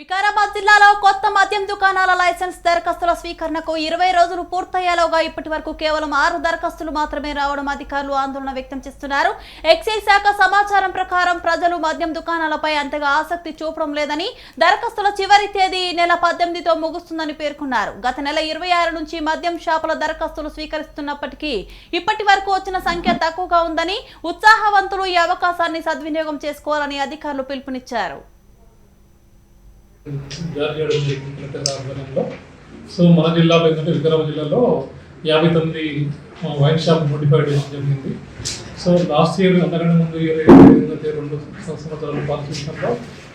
వికారాబాద్ జిల్లాలో కొత్త మద్యం దుకాణాల లైసెన్స్ దరఖాస్తుల స్వీకరణకు ఇరవై రోజులు పూర్తయ్యేలోగా ఇప్పటి వరకు కేవలం ఆరు దరఖాస్తులు మాత్రమే రావడం అధికారులు ఆందోళన వ్యక్తం చేస్తున్నారు. ఎక్సైజ్ శాఖ సమాచారం ప్రకారం ప్రజలు మద్యం దుకాణాలపై అంతగా ఆసక్తి చూపడం లేదని దరఖాస్తుల చివరి తేదీ నెల పద్దెనిమిదితో ముగుస్తుందని పేర్కొన్నారు. గత నెల ఇరవై ఆరు నుంచి మద్యం షాపుల దరఖాస్తులు స్వీకరిస్తున్నప్పటికీ ఇప్పటి వరకు వచ్చిన సంఖ్య తక్కువగా ఉందని ఉత్సాహవంతులు ఈ అవకాశాన్ని సద్వినియోగం చేసుకోవాలని అధికారులు పిలుపునిచ్చారు. జారీ చేయడం జరిగింది కలెక్టర్ ఆధ్వర్యంలో సో మన జిల్లాలో ఏంటంటే వికారాబాద్ జిల్లాలో యాభై తొమ్మిది వైన్ షాప్ నోటిఫై చేయడం జరిగింది. సో లాస్ట్ ఇయర్ అంతకంటే ముందు ఇయర్ ఏదైతే రెండు సంవత్సరాలు పాలసీ విషయంలో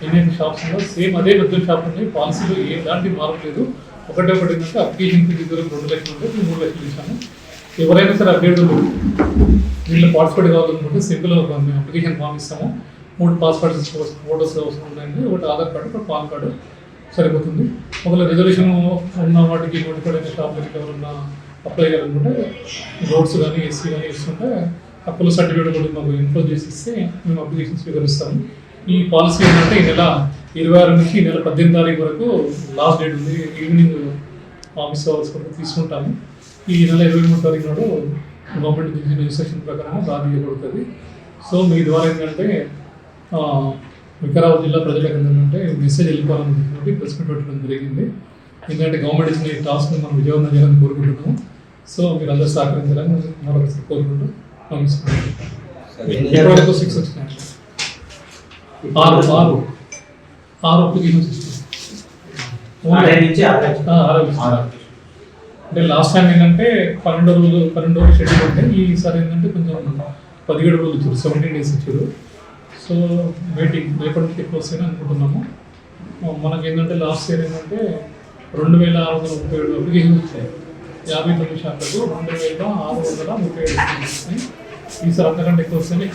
ఎన్ని షాప్స్ ఉందో సేమ్ అదే పెద్ద షాప్ ఉంది. పాలసీలో ఎలాంటి మార్పు లేదు. ఒకటే ఒకటి ఏంటంటే అప్లికేషన్ ఫీజు ఇద్దరు రెండు లక్షలు ఉంటే మూడు లక్షలు ఇచ్చాము ఎవరైనా సరే అప్డేట్ వీళ్ళు పార్టిసిపేట్ కావాలనుకుంటే సింపుల్ మేము అప్లికేషన్ ఫామ్ ఇస్తాము. మూడు పాస్పోర్ట్ ఫోటోస్ అవసరం ఉన్నాయండి ఒకటి ఆధార్ కార్డు ఒకటి పాన్ కార్డు సరిపోతుంది. ఒకవేళ రిజర్వేషన్ ఉన్న వాటికి నోటిఫైడ్ అయిన షాప్లకి ఎవరన్నా అప్లై చేయాలనుకుంటే రోడ్స్ కానీ ఎస్సీ కానీ ఇస్తుంటే అప్పుల సర్టిఫికేట్ కూడా మాకు ఇన్ఫోజ్ చేసి ఇస్తే మేము అప్లికేషన్ స్వీకరిస్తాము. ఈ పాలసీ ఏంటంటే ఈ నెల ఇరవై ఆరు నుంచి ఈ నెల పద్దెనిమిది తారీఖు వరకు లాస్ట్ డేట్ ఉంది. ఈవినింగ్ ఆఫీస్ అవర్స్ వరకు తీసుకుంటాము. ఈ నెల ఇరవై మూడు తారీఖు నాడు గవర్నమెంట్ రిజిస్ట్రేషన్ ప్రకారం రాజీ చేయబడుతుంది సో మీ ద్వారా ఏంటంటే వికారాబాద్ జిల్లా ప్రజలకు ఏంటంటే మెసేజ్ వెళ్ళిపోవాలనుకుంటున్నది ప్రెస్ మీట్ పెట్టడం జరిగింది. ఎందుకంటే గవర్నమెంట్ ఇచ్చిన ఈ టాస్క్ మనం విజయవంతం చేయాలని కోరుకుంటున్నాము. సో మీరు అందరూ సహకరించాలని మరొకసారి కోరుకుంటూ ఇప్పటివరకు సిక్స్ వచ్చినాయి ఆరు ఆరు. ఆరు అప్లికేషన్స్. అంటే లాస్ట్ టైం ఏంటంటే పన్నెండు రోజులు పన్నెండు రోజులు షెడ్యూల్ ఉంటే ఈసారి ఏంటంటే కొంచెం పదిహేడు రోజులు ఇచ్చారు సెవెంటీన్ డేస్ ఇచ్చారు సో వెయిటింగ్ రేపటి నుంచి ఎక్కువ వస్తాయని అనుకుంటున్నాము. మనకి ఏంటంటే లాస్ట్ ఇయర్ ఏంటంటే రెండు వేల ఆరు వందల ముప్పై ఏడు అప్లికేషన్ వచ్చాయి. యాభై తొమ్మిది శాతకు రెండు వేల ఆరు వందల ముప్పై ఏడు వచ్చినాయి. ఈసారి అంతకంటే ఎక్కువ వస్తాయని